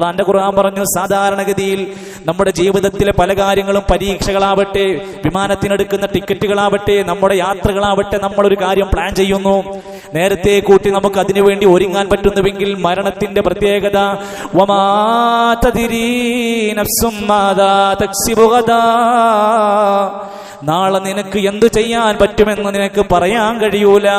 അള്ളാന്റെ ഖുർആൻ പറഞ്ഞു സാധാരണഗതിയിൽ നമ്മുടെ ജീവിതത്തിലെ പല കാര്യങ്ങളും പരീക്ഷകളാവട്ടെ വിമാനത്തിനെടുക്കുന്ന ടിക്കറ്റുകളാവട്ടെ നമ്മുടെ യാത്രകളാവട്ടെ നമ്മളൊരു കാര്യം പ്ലാൻ ചെയ്യുന്നു. നേരത്തെ കൂട്ടി നമുക്ക് അതിനുവേണ്ടി ഒരുങ്ങാൻ പറ്റുന്നുവെങ്കിൽ മരണത്തിന്റെ പ്രത്യേകത വമാ നാളെ നിനക്ക് എന്തു ചെയ്യാൻ പറ്റുമെന്ന് നിനക്ക് പറയാൻ കഴിയൂല.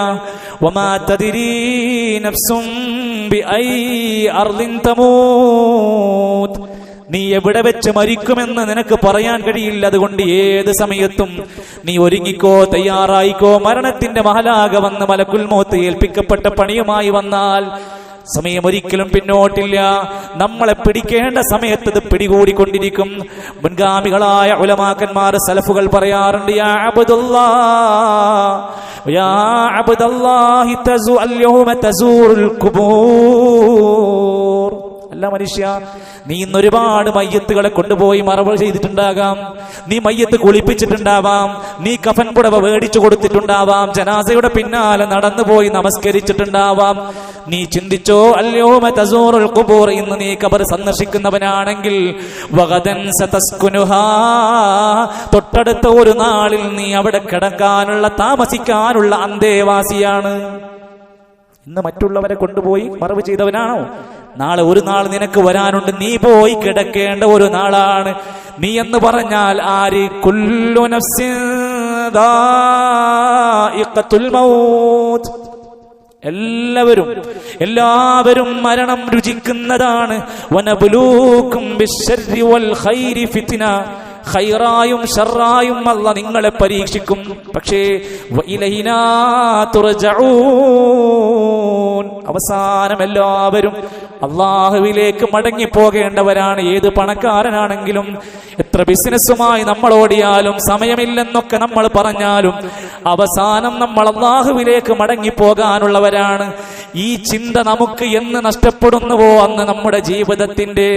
നീ എവിടെ വെച്ച് മരിക്കുമെന്ന് നിനക്ക് പറയാൻ കഴിയില്ല. അതുകൊണ്ട് ഏത് സമയത്തും നീ ഒരുങ്ങിക്കോ തയ്യാറായിക്കോ. മരണത്തിന്റെ മഹലാകെ വന്ന് മലക്കുൽമോത്ത് ഏൽപ്പിക്കപ്പെട്ട പണിയുമായി വന്നാൽ സമയം ഒരിക്കലും പിന്നോട്ടില്ല. നമ്മളെ പിടിക്കേണ്ട സമയത്ത് ഇത് പിടികൂടിക്കൊണ്ടിരിക്കും. മുൻഗാമികളായ ഉലമാക്കന്മാർ സലഫുകൾ പറയാറുണ്ട് യാ അബ്ദുല്ലാ യാ അബ്ദുല്ലാഹി തസു തസൂറുൽ ഖുബൂർ. അല്ല മനുഷ്യ. നീ ഇന്ന് ഒരുപാട് മയ്യത്തുകളെ കൊണ്ടുപോയി മറവ് ചെയ്തിട്ടുണ്ടാകാം. നീ മയ്യത്ത് കുളിപ്പിച്ചിട്ടുണ്ടാവാം. നീ കഫൻ പുടവ മേടിച്ചു കൊടുത്തിട്ടുണ്ടാവാം. ജനാസയുടെ പിന്നാലെ നടന്നുപോയി നമസ്കരിച്ചിട്ടുണ്ടാവാം. നീ ചിന്തിച്ചോ അല്ലയോ തസൂറുൽ ഖുബൂർ ഇന്ന് നീ കബർ സന്ദർശിക്കുന്നവനാണെങ്കിൽ തൊട്ടടുത്ത ഒരു നാളിൽ നീ അവിടെ കിടക്കാനുള്ള താമസിക്കാനുള്ള അന്തേവാസിയാണ്. ഇന്ന് മറ്റുള്ളവരെ കൊണ്ടുപോയി മറവ് ചെയ്തവനാണോ? നാളെ ഒരു നാൾ നിനക്ക് വരാനുണ്ട്. നീ പോയി കിടക്കേണ്ട ഒരു നാളാണ്. നീ എന്ന് പറഞ്ഞാൽ ആര്? കുല്ലു എല്ലാവരും എല്ലാവരും മരണം രുചിക്കുന്നതാണ്. വനബുലൂക്കും ഖൈറായും ഷറായും അല്ല നിങ്ങളെ പരീക്ഷിക്കും. പക്ഷേ തുറജൂ അവസാനം എല്ലാവരും അള്ളാഹുവിലേക്ക് മടങ്ങി പോകേണ്ടവരാണ് ഏത് പണക്കാരനാണെങ്കിലും എത്ര ബിസിനസ്സുമായി നമ്മൾ ഓടിയാലും സമയമില്ലെന്നൊക്കെ നമ്മൾ പറഞ്ഞാലും അവസാനം നമ്മൾ അള്ളാഹുവിലേക്ക് മടങ്ങി പോകാനുള്ളവരാണ് ഈ ചിന്ത നമുക്ക് എന്ന് നഷ്ടപ്പെടുന്നുവോ അന്ന് നമ്മുടെ ജീവിതത്തിന്റെ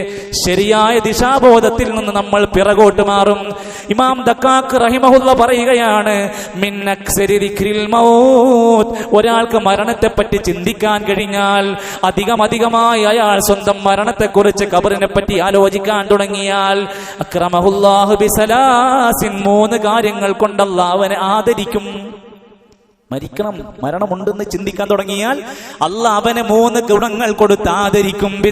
ശരിയായ ദിശാബോധത്തിൽ നിന്ന് നമ്മൾ പിറകോട്ട് മാറും. ഇമാം ദക്കാക്ക് റഹിമഹുല്ല പറയുകയാണ് ഒരാൾക്ക് മരണത്തെ പറ്റി ചിന്തിക്കാൻ കഴിഞ്ഞാൽ അധികം അധികമായി അയാൾ സ്വന്തം മരണത്തെക്കുറിച്ച് കബറിനെ പറ്റി ആലോചിക്കാൻ തുടങ്ങിയാൽ അക്രമഹുല്ലാഹു ബിസലാസിൻ മൂന്ന് കാര്യങ്ങൾ കൊണ്ടല്ല അവനെ ആദരിക്കും. മരിക്കണം മരണമുണ്ടെന്ന് ചിന്തിക്കാൻ തുടങ്ങിയാൽ അല്ല അവന് മൂന്ന് ഗുണങ്ങൾ കൊടുത്ത് ആദരിക്കും.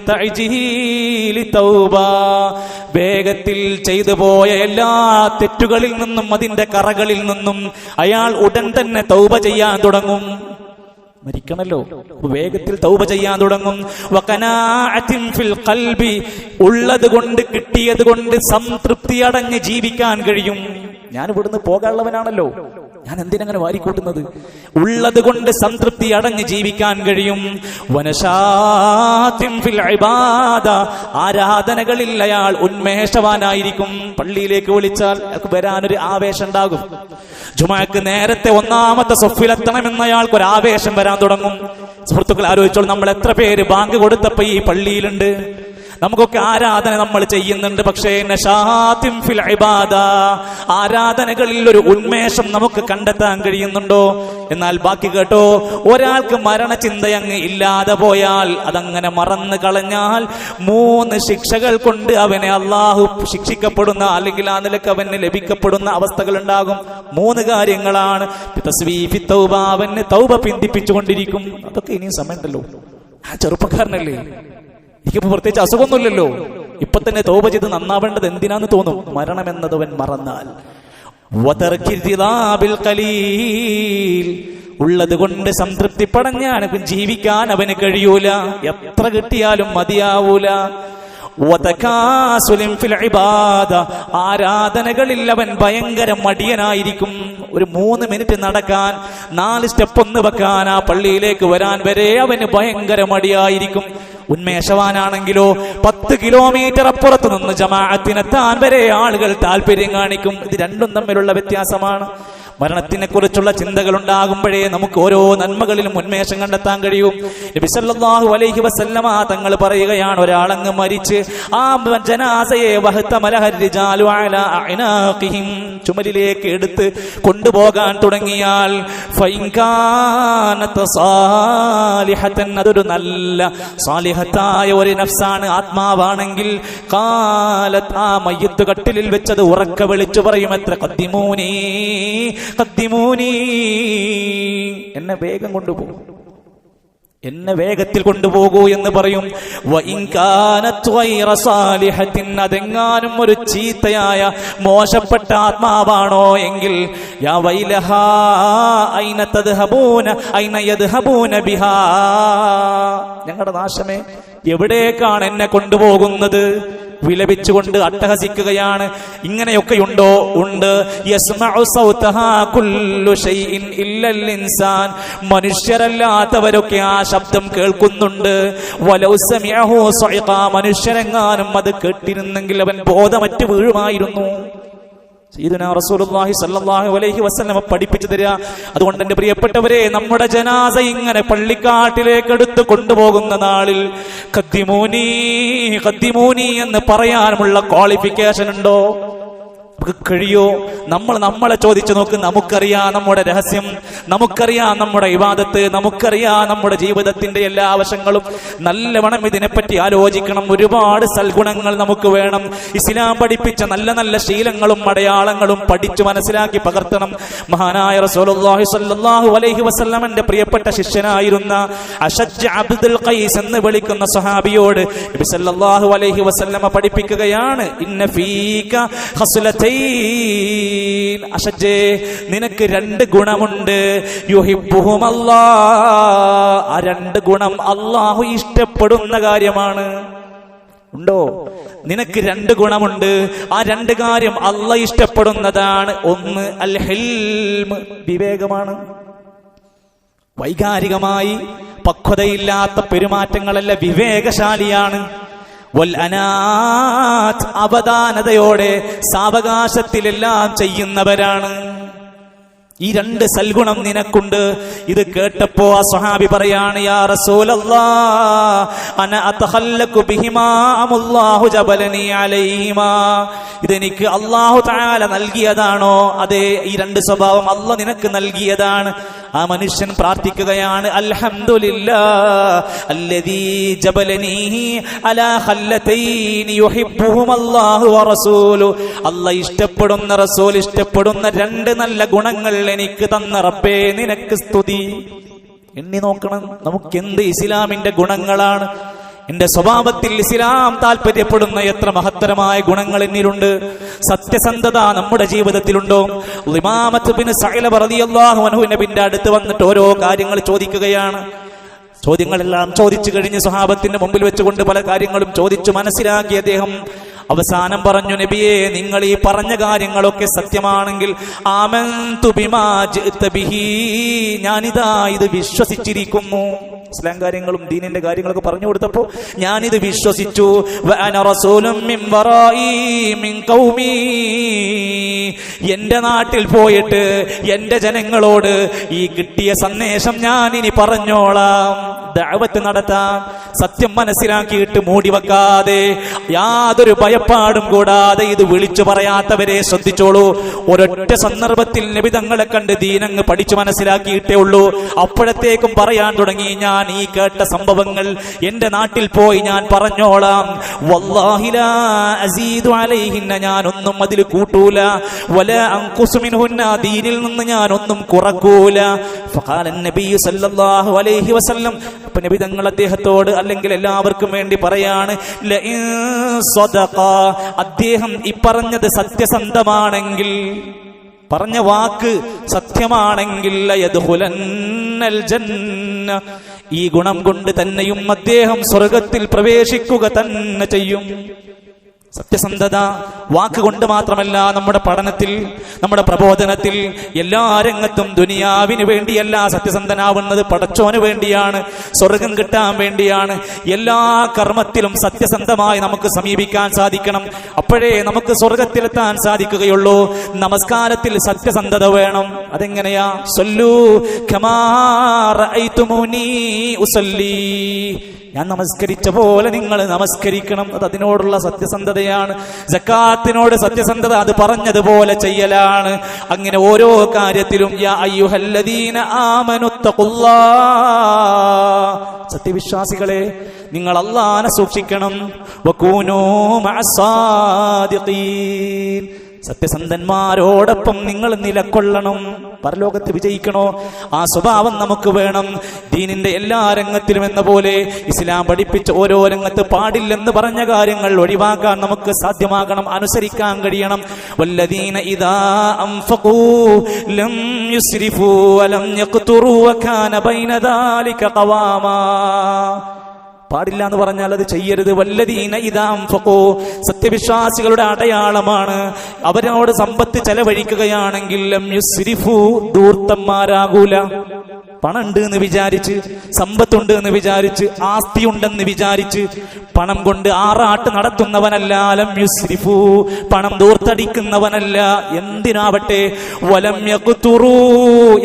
വേഗത്തിൽ ചെയ്തു പോയ എല്ലാ തെറ്റുകളിൽ നിന്നും അതിന്റെ കറകളിൽ നിന്നും അയാൾ ഉടൻ തന്നെ തൗബ ചെയ്യാൻ തുടങ്ങും. മരിക്കണല്ലോ. വേഗത്തിൽ തൗബ ചെയ്യാൻ തുടങ്ങും. ഫിൽ ഖൽബി. ഉള്ളത് കൊണ്ട് കിട്ടിയത് കൊണ്ട് സംതൃപ്തി അടഞ്ഞ് ജീവിക്കാൻ കഴിയും. ഞാൻ ഇവിടുന്ന് പോകാനുള്ളവനാണല്ലോ. ഞാൻ എന്തിനങ്ങനെ വാരിക്കൂട്ടുന്നത്? ഉള്ളത് കൊണ്ട് സംതൃപ്തി അടഞ്ഞ് ജീവിക്കാൻ കഴിയും. ആരാധനകളിൽ അയാൾ ഉന്മേഷവാനായിരിക്കും. പള്ളിയിലേക്ക് വിളിച്ചാൽ വരാനൊരു ആവേശം ഉണ്ടാകും. ജുമാക്ക് നേരത്തെ ഒന്നാമത്തെ സൊഫിലെത്തണമെന്ന് അയാൾക്ക് ഒരു ആവേശം വരാൻ തുടങ്ങും. സുഹൃത്തുക്കൾ ആലോചിച്ചോൾ നമ്മൾ എത്ര പേര് ബാങ്ക് കൊടുത്തപ്പോ ഈ പള്ളിയിലുണ്ട്? നമുക്കൊക്കെ ആരാധന നമ്മൾ ചെയ്യുന്നുണ്ട്. പക്ഷേ ഫിൽ ഇബാദ ആരാധനകളിൽ ഒരു ഉന്മേഷം നമുക്ക് കണ്ടെത്താൻ കഴിയുന്നുണ്ടോ? എന്നാൽ ബാക്കി കേട്ടോ ഒരാൾക്ക് മരണചിന്തയങ്ങ് ഇല്ലാതെ പോയാൽ അതങ്ങനെ മറന്നു കളഞ്ഞാൽ മൂന്ന് ശിക്ഷകൾ കൊണ്ട് അവനെ അള്ളാഹു ശിക്ഷിക്കപ്പെടുന്ന അല്ലെങ്കിൽ ആ നിലയ്ക്ക് അവന് ലഭിക്കപ്പെടുന്ന അവസ്ഥകൾ ഉണ്ടാകും. മൂന്ന് കാര്യങ്ങളാണ്. അവന് തൗബ പിന്തിപ്പിച്ചുകൊണ്ടിരിക്കും. അതൊക്കെ ഇനിയും സമയമുണ്ടല്ലോ. ആ ചെറുപ്പക്കാരനല്ലേ? എനിക്കിപ്പോ പ്രത്യേകിച്ച് അസുഖമൊന്നുമില്ലല്ലോ. ഇപ്പൊ തന്നെ തോപ ചെയ്ത് നന്നാവേണ്ടത് എന്തിനാന്ന് തോന്നും? മരണം എന്നതവൻ മറന്നാൽ. ഉള്ളത് കൊണ്ട് സംതൃപ്തി പടഞ്ഞാണ്. ജീവിക്കാൻ അവന് കഴിയൂല. എത്ര കിട്ടിയാലും മതിയാവൂല. ആരാധനകളിൽ അവൻ ഭയങ്കര മടിയനായിരിക്കും. ഒരു മൂന്ന് മിനിറ്റ് നടക്കാൻ നാല് സ്റ്റെപ്പ് ഒന്ന് വെക്കാൻ ആ പള്ളിയിലേക്ക് വരാൻ വരെ അവന് ഭയങ്കര മടിയായിരിക്കും. ഉന്മേഷവാനാണെങ്കിലോ പത്ത് കിലോമീറ്റർ അപ്പുറത്ത് നിന്ന് ജമാഅത്തിനെത്താൻ വരെ ആളുകൾ താല്പര്യം കാണിക്കും. ഇത് രണ്ടും തമ്മിലുള്ള വ്യത്യാസമാണ്. മരണത്തിനെ കുറിച്ചുള്ള ചിന്തകൾ ഉണ്ടാകുമ്പോഴേ നമുക്ക് ഓരോ നന്മകളിലും ഉന്മേഷം കണ്ടെത്താൻ കഴിയും. അലൈഹി വസല്ലമ തങ്ങൾ പറയുകയാണ് ഒരാളങ്ങ് മരിച്ച് ആ ജനാസയെ ചുമലിലേക്ക് എടുത്ത് കൊണ്ടുപോകാൻ തുടങ്ങിയാൽ അതൊരു നല്ല സാലിഹത്തായ ഒരു നഫ്സാണ് ആത്മാവാണെങ്കിൽ കാലത്ത് ആ മയ്യത്ത് കട്ടിലിൽ വെച്ചത് ഉറക്ക വിളിച്ചു പറയും എത്ര കത്തിമൂനി എന്നെ വേഗം കൊണ്ടുപോകും എന്നെ വേഗത്തിൽ കൊണ്ടുപോകൂ എന്ന് പറയും. അതെങ്ങാനും ഒരു ചീത്തയായ മോശപ്പെട്ട ആത്മാവാണോ എങ്കിൽ ഞങ്ങളുടെ നാശമേ എവിടേക്കാണ് എന്നെ കൊണ്ടുപോകുന്നത്? വിലപിച്ചുകൊണ്ട് അട്ടഹസിക്കുകയാണ്. ഇങ്ങനെയൊക്കെ ഉണ്ടോ? ഉണ്ട്. മനുഷ്യരല്ലാത്തവരൊക്കെ ആ ശബ്ദം കേൾക്കുന്നുണ്ട്. മനുഷ്യരെങ്ങാനും അത് കേട്ടിരുന്നെങ്കിൽ അവൻ ബോധമറ്റ് വീഴുമായിരുന്നു. റസൂലുള്ളാഹി അലൈഹി വസല്ലമ പഠിപ്പിച്ചു തരിക. അതുകൊണ്ട് എന്റെ പ്രിയപ്പെട്ടവരെ നമ്മുടെ ജനാസ ഇങ്ങനെ പള്ളിക്കാട്ടിലേക്ക് എടുത്ത് കൊണ്ടുപോകുന്ന നാളിൽ കദ്ദിമൂനി കദ്ദിമൂനി എന്ന് പറയാനുമുള്ള ക്വാളിഫിക്കേഷൻ ഉണ്ടോ? നമുക്ക് കഴിയോ? നമ്മൾ നമ്മളെ ചോദിച്ചു നോക്ക് നമുക്കറിയാം നമ്മുടെ രഹസ്യം നമുക്കറിയാം നമ്മുടെ ഇവാദത്ത് നമുക്കറിയാം നമ്മുടെ ജീവിതത്തിന്റെ എല്ലാ വശങ്ങളും. നല്ലവണ്ണം ഇതിനെപ്പറ്റി ആലോചിക്കണം. ഒരുപാട് സൽഗുണങ്ങൾ നമുക്ക് വേണം. ഇസ്ലാം പഠിപ്പിച്ച നല്ല നല്ല ശീലങ്ങളും അടയാളങ്ങളും പഠിച്ചു മനസ്സിലാക്കി പകർത്തണം. മഹാനായ റസൂലുള്ളാഹി സ്വല്ലല്ലാഹു അലൈഹി വസല്ലമന്റെ പ്രിയപ്പെട്ട ശിഷ്യനായിരുന്ന അഷജ് അബ്ദുൽ ഖൈസ് എന്ന് വിളിക്കുന്ന സഹാബിയോട് നബി അലൈഹി വസല്ലമ പഠിപ്പിക്കുകയാണ് ഇന്ന ഫീക അഷജേ നിനക്ക് രണ്ട് ഗുണമുണ്ട്. യുഹിബുഹുമല്ലാ ആ രണ്ട് ഗുണം അള്ളാഹു ഇഷ്ടപ്പെടുന്ന കാര്യമാണ്. ഉണ്ടോ? നിനക്ക് രണ്ട് ഗുണമുണ്ട്. ആ രണ്ട് കാര്യം അല്ല ഇഷ്ടപ്പെടുന്നതാണ്. ഒന്ന് അൽ ഹെൽമ് വിവേകമാണ്. വൈകാരികമായി പക്വതയില്ലാത്ത പെരുമാറ്റങ്ങളല്ല വിവേകശാലിയാണ്. അവധാനതയോടെ സാവകാശത്തിലെല്ലാം ചെയ്യുന്നവരാണ്. ഈ രണ്ട് സൽഗുണം നിനക്കുണ്ട്. ഇത് കേട്ടപ്പോ ആ സ്വഹാബി പറയാണ് യാ അന ബിഹിമാ അലൈഹിമാ. ഇതെനിക്ക് അല്ലാഹു തആല നൽകിയതാണോ? അതെ ഈ രണ്ട് സ്വഭാവം അല്ല നിനക്ക് നൽകിയതാണ്. ആ മനുഷ്യൻ പ്രാർത്ഥിക്കുകയാണ് ഇഷ്ടപ്പെടുന്ന റസൂൽ ഇഷ്ടപ്പെടുന്ന രണ്ട് നല്ല ഗുണങ്ങൾ എനിക്ക് തന്ന റബ്ബേ നിനക്ക് സ്തുതി. എണ്ണി നോക്കണം നമുക്ക് എന്ത് ഇസ്ലാമിന്റെ ഗുണങ്ങളാണ്? എന്റെ സ്വഭാവത്തിൽ ഇസ്ലാം താല്പര്യപ്പെടുന്ന എത്ര മഹത്തരമായ ഗുണങ്ങൾ എന്നിലുണ്ട്? സത്യസന്ധത നമ്മുടെ ജീവിതത്തിലുണ്ടോ? ലിമാമത്ത് ബിൻ അൻഹു അടുത്ത് വന്നിട്ട് ഓരോ കാര്യങ്ങൾ ചോദിക്കുകയാണ്. ചോദ്യങ്ങളെല്ലാം ചോദിച്ചു കഴിഞ്ഞ് സ്വഹാബത്തിന്റെ മുമ്പിൽ വെച്ചുകൊണ്ട് പല കാര്യങ്ങളും ചോദിച്ചു മനസ്സിലാക്കി അദ്ദേഹം അവസാനം പറഞ്ഞു നബിയെ നിങ്ങൾ ഈ പറഞ്ഞ കാര്യങ്ങളൊക്കെ സത്യമാണെങ്കിൽ ഞാനിതാ ഇത് വിശ്വസിച്ചിരിക്കുന്നു. ഇസ്ലാം കാര്യങ്ങളും ദീനിന്റെ കാര്യങ്ങളൊക്കെ പറഞ്ഞു കൊടുത്തപ്പോ ഞാനിത് വിശ്വസിച്ചു. എന്റെ നാട്ടിൽ പോയിട്ട് എന്റെ ജനങ്ങളോട് ഈ കിട്ടിയ സന്ദേശം ഞാൻ ഇനി പറഞ്ഞോളാം. ദഅവത്ത് നടത്താം സത്യം മനസ്സിലാക്കിയിട്ട് മൂടി വെക്കാതെ യാതൊരു ഭയപ്പാടും കൂടാതെ ഇത് വിളിച്ചു പറയാത്തവരെ ശ്രദ്ധിച്ചോളൂ. ഒരൊറ്റ സന്ദർഭത്തിൽ നിബിതങ്ങളെ കണ്ട് ദീനങ്ങ് പഠിച്ചു മനസ്സിലാക്കിയിട്ടേ ഉള്ളൂ. അപ്പോഴത്തേക്കും പറയാൻ തുടങ്ങി ഞാൻ ഈ കേട്ട സംഭവങ്ങൾ എന്റെ നാട്ടിൽ പോയി ഞാൻ പറഞ്ഞോളാം. ഒന്നും അതിൽ കൂട്ടൂല. വല അങ്കുസുമിനുന്ന ദീനിൽ നിന്ന് ഞാൻ ഒന്നും കുറക്കൂല അപ്പൊ നബി തങ്ങൾ അദ്ദേഹത്തോട് അല്ലെങ്കിൽ എല്ലാവർക്കും വേണ്ടി പറയാണ് അദ്ദേഹം ഈ പറഞ്ഞത് സത്യസന്ധമാണെങ്കിൽ പറഞ്ഞ വാക്ക് സത്യമാണെങ്കിൽ ഈ ഗുണം കൊണ്ട് തന്നെയും അദ്ദേഹം സ്വർഗത്തിൽ പ്രവേശിക്കുക തന്നെ ചെയ്യും. സത്യസന്ധത വാക്കുകൊണ്ട് മാത്രമല്ല നമ്മുടെ പഠനത്തിൽ നമ്മുടെ പ്രബോധനത്തിൽ എല്ലാ രംഗത്തും ദുനിയാവിന് വേണ്ടിയല്ല സത്യസന്ധനാവുന്നത് പടച്ചോന് വേണ്ടിയാണ് സ്വർഗം കിട്ടാൻ വേണ്ടിയാണ് എല്ലാ കർമ്മത്തിലും സത്യസന്ധമായി നമുക്ക് സമീപിക്കാൻ സാധിക്കണം. അപ്പോഴേ നമുക്ക് സ്വർഗത്തിലെത്താൻ സാധിക്കുകയുള്ളൂ. നമസ്കാരത്തിൽ സത്യസന്ധത വേണം. അതെങ്ങനെയാ? സൊല്ലു. ഉസല്ലി. ഞാൻ നമസ്കരിച്ച പോലെ നിങ്ങൾ നമസ്കരിക്കണം. അത് അതിനോടുള്ള സത്യസന്ധതയാണ്. ജക്കാത്തിനോട് സത്യസന്ധത അത് പറഞ്ഞതുപോലെ ചെയ്യലാണ്. അങ്ങനെ ഓരോ കാര്യത്തിലും സത്യവിശ്വാസികളെ നിങ്ങൾ അള്ളാനെ സൂക്ഷിക്കണം. സത്യസന്ധന്മാരോടൊപ്പം നിങ്ങൾ നിലക്കൊള്ളണം പരലോകത്ത് വിജയിക്കണോ? ആ സ്വഭാവം നമുക്ക് വേണം. ദീനിന്റെ എല്ലാ രംഗത്തിലും എന്ന പോലെ ഇസ്ലാം പഠിപ്പിച്ച ഓരോ രംഗത്ത് പാടില്ലെന്ന് പറഞ്ഞ കാര്യങ്ങൾ ഒഴിവാക്കാൻ നമുക്ക് സാധ്യമാകണം. അനുസരിക്കാൻ കഴിയണം. വല്ലദീന അൻഫഖൂ ലം വലം വകാന ബൈന ദാലിക ഖവാമാ. പാടില്ല എന്ന് പറഞ്ഞാൽ അത് ചെയ്യരുത്. വല്ലതീന ഇതാം ഫക്കോ സത്യവിശ്വാസികളുടെ അടയാളമാണ്. അവരോട് സമ്പത്ത് ചെലവഴിക്കുകയാണെങ്കിൽ ദൂർത്തന്മാരാകൂല പണമുണ്ട് എന്ന് വിചാരിച്ച് സമ്പത്തുണ്ട് എന്ന് വിചാരിച്ച് ആസ്തി ഉണ്ടെന്ന് വിചാരിച്ച് പണം കൊണ്ട് ആറാട്ട് നടത്തുന്നവനല്ല ലം യുസ്രിഫു. പണം ദൂർത്തടിക്കുന്നവനല്ല. എന്തിനാവട്ടെ? വലം യഖ്തുറൂ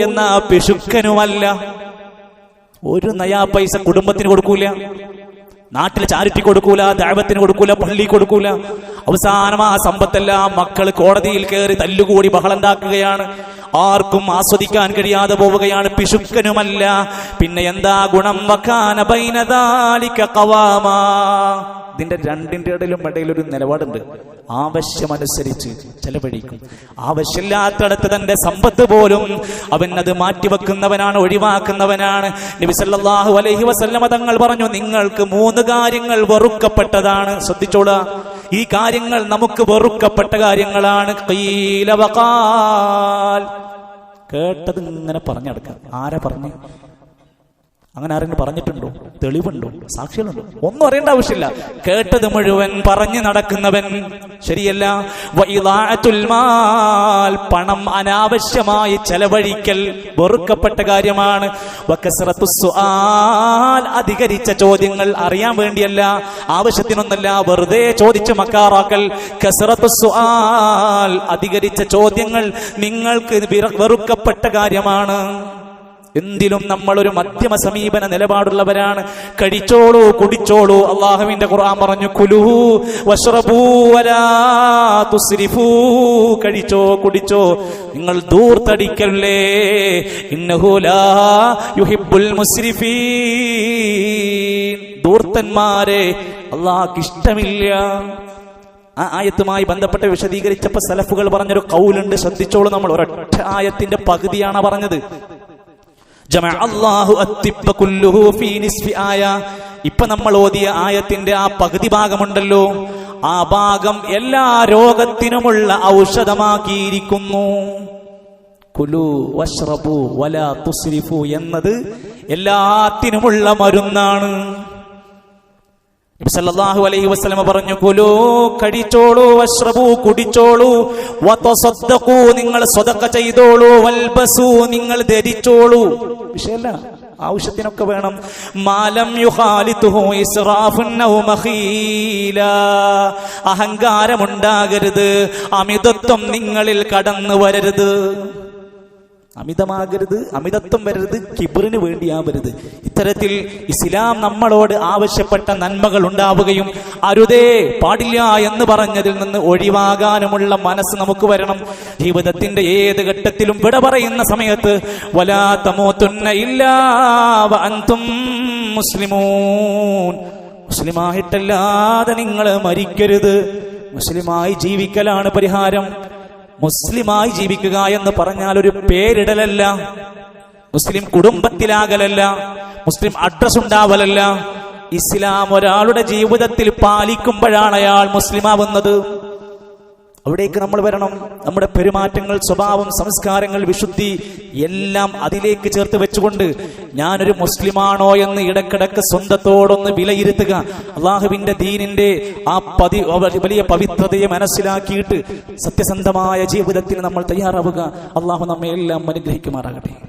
എന്ന പിശുക്കനുമല്ല. ഒരു നയാ പൈസ കുടുംബത്തിന് കൊടുക്കൂല. നാട്ടിൽ ചാരിറ്റി കൊടുക്കൂല ദൈവത്തിന് കൊടുക്കൂല പള്ളി കൊടുക്കൂല. അവസാനം ആ സമ്പത്തെല്ലാം മക്കൾ കോടതിയിൽ കയറി തല്ലുകൂടി ബഹളുണ്ടാക്കുകയാണ് ആർക്കും ആസ്വദിക്കാൻ കഴിയാതെ പോവുകയാണ്. പിശുക്കനുമല്ല. പിന്നെ എന്താ ഗുണം? വക്കാന ബൈനദാലിക ഖവാമാ. ഇതിന്റെ രണ്ടിന്റെ ഇടയിലും ഇടയിൽ ഒരു നിലപാടുണ്ട്. ആവശ്യമനുസരിച്ച് ചെലവഴിക്കും. ആവശ്യമില്ലാത്തടത്ത് തന്റെ സമ്പത്ത് പോലും അവൻ അത് മാറ്റിവെക്കുന്നവനാണ് ഒഴിവാക്കുന്നവനാണ്. നബി സല്ലല്ലാഹു അലൈഹി വസല്ലമ തങ്ങൾ പറഞ്ഞു നിങ്ങൾക്ക് മൂന്ന് കാര്യങ്ങൾ വെറുക്കപ്പെട്ടതാണ്. ശ്രദ്ധിച്ചോളാ. ഈ കാര്യങ്ങൾ നമുക്ക് വെറുക്കപ്പെട്ട കാര്യങ്ങളാണ്. കേട്ടത് ഇങ്ങനെ പറഞ്ഞെടുക്കാം ആരാ പറഞ്ഞു? അങ്ങനെ ആരെങ്കിലും പറഞ്ഞിട്ടുണ്ടോ? തെളിവുണ്ടോ? സാക്ഷികളുണ്ടോ? ഒന്നും അറിയേണ്ട ആവശ്യമില്ല. കേട്ടത് മുഴുവൻ പറഞ്ഞു നടക്കുന്നവൻ ശരിയല്ല. പണം അനാവശ്യമായി ചെലവഴിക്കൽ വെറുക്കപ്പെട്ട കാര്യമാണ്. അധികരിച്ച ചോദ്യങ്ങൾ അറിയാൻ വേണ്ടിയല്ല. ആവശ്യത്തിനൊന്നല്ല വെറുതെ ചോദിച്ച് മക്കാറാക്കൽ. അധികരിച്ച ചോദ്യങ്ങൾ നിങ്ങൾക്ക് വിറ- വെറുക്കപ്പെട്ട കാര്യമാണ്. എന്തിലും ഒരു മധ്യമ സമീപന നിലപാടുള്ളവരാണ്. കഴിച്ചോളൂ കുടിച്ചോളൂ. അള്ളാഹുവിന്റെ ഖുർആൻ പറഞ്ഞു കുലുഹു തുസ്രിഫൂ. കഴിച്ചോ കുടിച്ചോ. നിങ്ങൾ ദൂർത്തടിക്കല്ലേ? യുഹിബ്ബുൽ മുസ്രിഫീൻ. ദൂർത്തന്മാരെ അള്ളാഹ്ക്കിഷ്ടമില്ല ആ ആയത്തുമായി ബന്ധപ്പെട്ട് വിശദീകരിച്ചപ്പോ സലഫുകൾ പറഞ്ഞൊരു കൗലുണ്ട് ശ്രദ്ധിച്ചോളൂ നമ്മൾ ഒരൊറ്റ ആയത്തിന്റെ പകുതിയാണ് പറഞ്ഞത്. ഇപ്പൊ നമ്മൾ ഓതിയ ആയത്തിന്റെ ആ പകുതി ഭാഗമുണ്ടല്ലോ. ആ ഭാഗം എല്ലാ രോഗത്തിനുമുള്ള ഔഷധമാക്കിയിരിക്കുന്നു. കുലു വഷ്റബു വല തുസ്രിഫു എന്നത് എല്ലാത്തിനുമുള്ള മരുന്നാണ്. നബി സല്ലല്ലാഹു അലൈഹി വസ്ലമ പറഞ്ഞു കുലൂ കഴിച്ചോളൂ വഷ്റബൂ കുടിച്ചോളൂ വതസദ്ദഖൂ നിങ്ങൾ സ്വതക്ക ചെയ്തോളൂ വൽബസൂ നിങ്ങൾ ധരിച്ചോളൂ. വിഷയല്ല ആവശ്യത്തിനൊക്കെ വേണം. മാലം അഹങ്കാരമുണ്ടാകരുത് അമിതത്വം നിങ്ങളിൽ കടന്നു വരരുത് അമിതമാകരുത് അമിതത്വം വരരുത് കിബറിന് വേണ്ടിയാവരുത്. ഇത്തരത്തിൽ ഇസ്ലാം നമ്മളോട് ആവശ്യപ്പെട്ട നന്മകൾ ഉണ്ടാവുകയും അരുതേ പാടില്ല എന്ന് പറഞ്ഞതിൽ നിന്ന് ഒഴിവാകാനുമുള്ള മനസ്സ് നമുക്ക് വരണം. ജീവിതത്തിന്റെ ഏത് ഘട്ടത്തിലും വിട പറയുന്ന സമയത്ത് വലാ തമോത്തുന്ന ഇല്ലാ വ അൻതും മുസ്ലിമൂൻ. മുസ്ലിമായിട്ടല്ലാതെ നിങ്ങൾ മരിക്കരുത്. മുസ്ലിമായി ജീവിക്കലാണ് പരിഹാരം. മുസ്ലിമായി ജീവിക്കുക എന്ന് പറഞ്ഞാൽ ഒരു പേരിടലല്ല. മുസ്ലിം കുടുംബത്തിലാകലല്ല. മുസ്ലിം അഡ്രസ് ഉണ്ടാവലല്ല ഇസ്ലാം ഒരാളുടെ ജീവിതത്തിൽ പാലിക്കുമ്പോഴാണ് അയാൾ മുസ്ലിമാവുന്നത്. അവിടേക്ക് നമ്മൾ വരണം. നമ്മുടെ പെരുമാറ്റങ്ങൾ സ്വഭാവം സംസ്കാരങ്ങൾ വിശുദ്ധി എല്ലാം അതിലേക്ക് ചേർത്ത് വെച്ചുകൊണ്ട് ഞാനൊരു മുസ്ലിമാണോ എന്ന് ഇടക്കിടക്ക് സ്വന്തത്തോടൊന്ന് വിലയിരുത്തുക. അള്ളാഹുവിന്റെ ദീനിന്റെ ആ പതി വലിയ പവിത്രതയെ മനസ്സിലാക്കിയിട്ട് സത്യസന്ധമായ ജീവിതത്തിന് നമ്മൾ തയ്യാറാവുക. അള്ളാഹു നമ്മെ എല്ലാം അനുഗ്രഹിക്കുമാറാകട്ടെ.